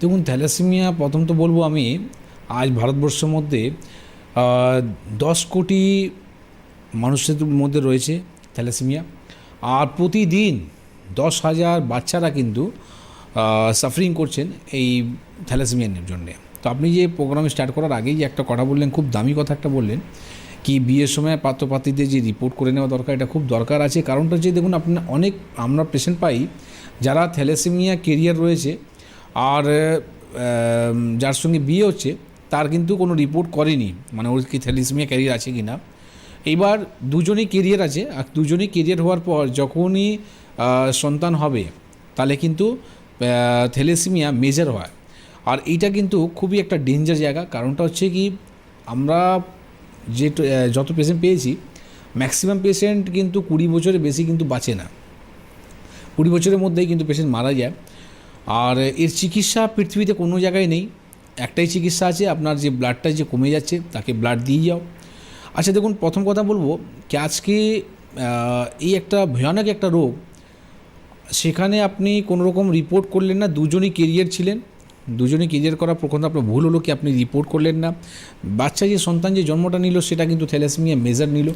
দেখুন, থ্যালাসেমিয়া প্রথম তো বলব আমি, আজ ভারতবর্ষের মধ্যে দশ কোটি মানুষের মধ্যে রয়েছে থ্যালাসেমিয়া, আর প্রতিদিন দশ হাজার বাচ্চারা কিন্তু সাফারিং করছেন এই থ্যালাসেমিয়ার জন্যে। তো আপনি যে প্রোগ্রাম স্টার্ট করার আগেই যে একটা কথা বললেন, খুব দামি কথা একটা বললেন, কি বিয়ের সময় পাত্রপাত্রীদের যে রিপোর্ট করে নেওয়া দরকার, এটা খুব দরকার আছে। কারণটা হচ্ছে, দেখুন, আপনার অনেক আমরা পেশেন্ট পাই যারা থ্যালাসেমিয়া কেরিয়ার রয়েছে আর যার সঙ্গে বিয়ে হচ্ছে, তার কিন্তু কোনো রিপোর্ট করেনি। মানে ওর কি থ্যালিসমিয়া ক্যারিয়ার আছে কি না এইবার দুজনেই কেরিয়ার আছে, আর দুজনেই কেরিয়ার হওয়ার পর যখনই সন্তান হবে, তাহলে কিন্তু থ্যালেসিমিয়া মেজর হয়। আর এইটা কিন্তু খুবই একটা ডেঞ্জার জায়গা। কারণটা হচ্ছে কি, আমরা যে যত পেশেন্ট পেয়েছি ম্যাক্সিমাম পেশেন্ট কিন্তু কুড়ি বছরের বেশি কিন্তু বাঁচে না। কুড়ি বছরের মধ্যেই কিন্তু পেশেন্ট মারা যায়। আর এর চিকিৎসা পৃথিবীতে কোনো জায়গায় নেই। একটাই চিকিৎসা আছে, আপনার যে ব্লাডটা যে কমে যাচ্ছে, তাকে ব্লাড দিয়ে যাও। আচ্ছা দেখুন, প্রথম কথা বলব কি আজকে এই একটা ভয়ানক একটা রোগ, সেখানে আপনি কোনো রকম রিপোর্ট করলেন না, দুজনই কেরিয়ার ছিলেন। দুজনই কেরিয়ার করার প্রকৃত আপনার ভুল হলো কি? আপনি রিপোর্ট করলেন না। বাচ্চা যে সন্তান যে জন্মটা নিল, সেটা কিন্তু থ্যালাসেমিয়া মেজার নিল।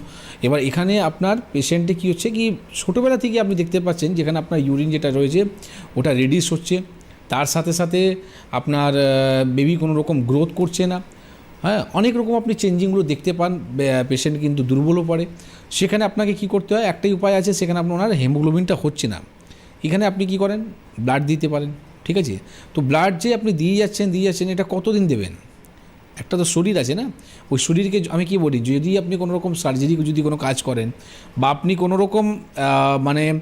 এবার এখানে আপনার পেশেন্টে কী হচ্ছে কি? ছোটোবেলা থেকে আপনি দেখতে পাচ্ছেন যেখানে আপনার ইউরিন যেটা রয়েছে, ওটা রেডিস হচ্ছে। তার সাথে সাথে আপনার বেবি কোনো রকম গ্রোথ করছে না। হ্যাঁ অনেক রকম আপনি চেঞ্জিংগুলো দেখতে পান। পেশেন্ট কিন্তু দুর্বলও পড়ে। সেখানে আপনাকে কি করতে হয়? একটাই উপায় আছে, সেখানে আপনার ওনার হেমোগ্লোবিনটা হচ্ছে না। এখানে আপনি কি করেন? ব্লাড দিতে পারেন। ঠিক আছে? তো ব্লাড যে আপনি দিয়ে যাচ্ছেন দিয়ে যাচ্ছেন, এটা কতদিন দেবেন? একটা তো শরীর আছে না? ওই শরীরকে আমি কি বলি? যদি আপনি কোনো রকম সার্জারি যদি কোনো কাজ করেন বা আপনি কোনো রকম মানে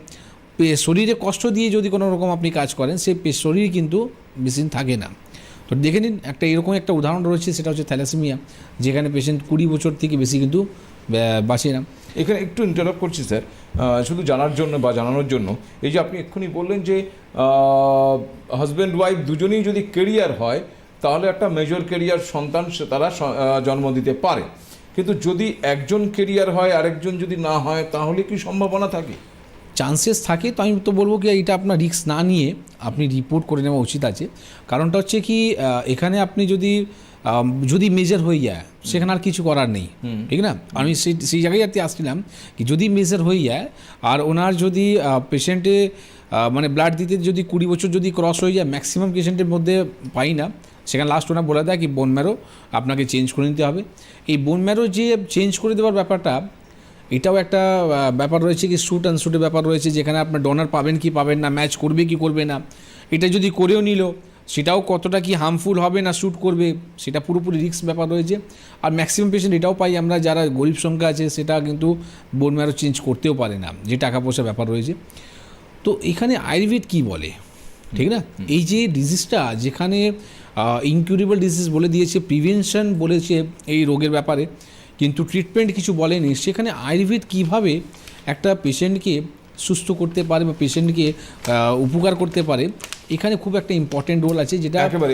শরীরে কষ্ট দিয়ে যদি কোনো রকম আপনি কাজ করেন পে- শরীর কিন্তু মেশিন থাকে না। তো দেখে নিন, একটা এরকম একটা উদাহরণ রয়েছে, সেটা হচ্ছে থ্যালাসেমিয়া যেখানে পেশেন্ট কুড়ি বছর থেকে বেশি কিন্তু বাঁচে না। এখানে একটু ইন্টারাপ্ট করছি স্যার শুধু জানার জন্য বা জানানোর জন্য। এই যে আপনি এক্ষুনি বললেন যে হাজব্যান্ড ওয়াইফ দুজনেই যদি কেরিয়ার হয়, তাহলে একটা মেজর কেরিয়ার সন্তান তারা জন্ম দিতে পারে। কিন্তু যদি একজন কেরিয়ার হয়, আরেকজন যদি না হয়, তাহলে কি সম্ভাবনা থাকে? চান্সেস থাকে তো আমি তো বলব কি এটা আপনার রিস্ক না নিয়ে আপনি রিপোর্ট করে নেওয়া উচিত আছে। কারণটা হচ্ছে কি এখানে আপনি যদি যদি মেজার হয়ে যায় সেখানে আর কিছু করার নেই। ঠিক না? আমি সেই সেই জায়গায় আর আসছিলাম কি যদি মেজার হয়ে যায় আর ওনার যদি পেশেন্টে মানে ব্লাড দিতে যদি কুড়ি বছর যদি ক্রস হয়ে যায় ম্যাক্সিমাম পেশেন্টের মধ্যে পাই না সেখানে লাস্ট ওনার বলে দেয় কি বোন ম্যারো আপনাকে চেঞ্জ করে নিতে হবে। এই বোন ম্যারো যে চেঞ্জ করে দেওয়ার ব্যাপারটা এটাও একটা ব্যাপার রয়েছে কি শ্যুট অ্যান্ড শ্যুটের ব্যাপার রয়েছে যেখানে আপনার ডোনার পাবেন কি পাবেন না ম্যাচ করবে কি করবে না। এটা যদি করেও নিল সেটাও কতটা কি হার্মফুল হবে না শ্যুট করবে সেটা পুরোপুরি রিস্ক ব্যাপার রয়েছে। আর ম্যাক্সিমাম পেশেন্ট এটাও পাই আমরা যারা গরিব সংখ্যা আছে সেটা কিন্তু বোন ম্যারো চেঞ্জ করতেও পারে না যে টাকা পয়সা ব্যাপার রয়েছে। তো এখানে আয়ুর্বেদ কি বলে? ঠিক না? এই যে ডিজিজটা যেখানে ইনকিউরেবল ডিজিজ বলে দিয়েছে প্রিভেনশন বলেছে এই রোগের ব্যাপারে কিন্তু ট্রিটমেন্ট কিছু বলেনি। সেখানে আয়ুর্বেদ কীভাবে একটা পেশেন্টকে সুস্থ করতে পারে বা পেশেন্টকে উপকার করতে পারে, এখানে খুব একটা ইম্পর্টেন্ট রোল আছে যেটা একেবারে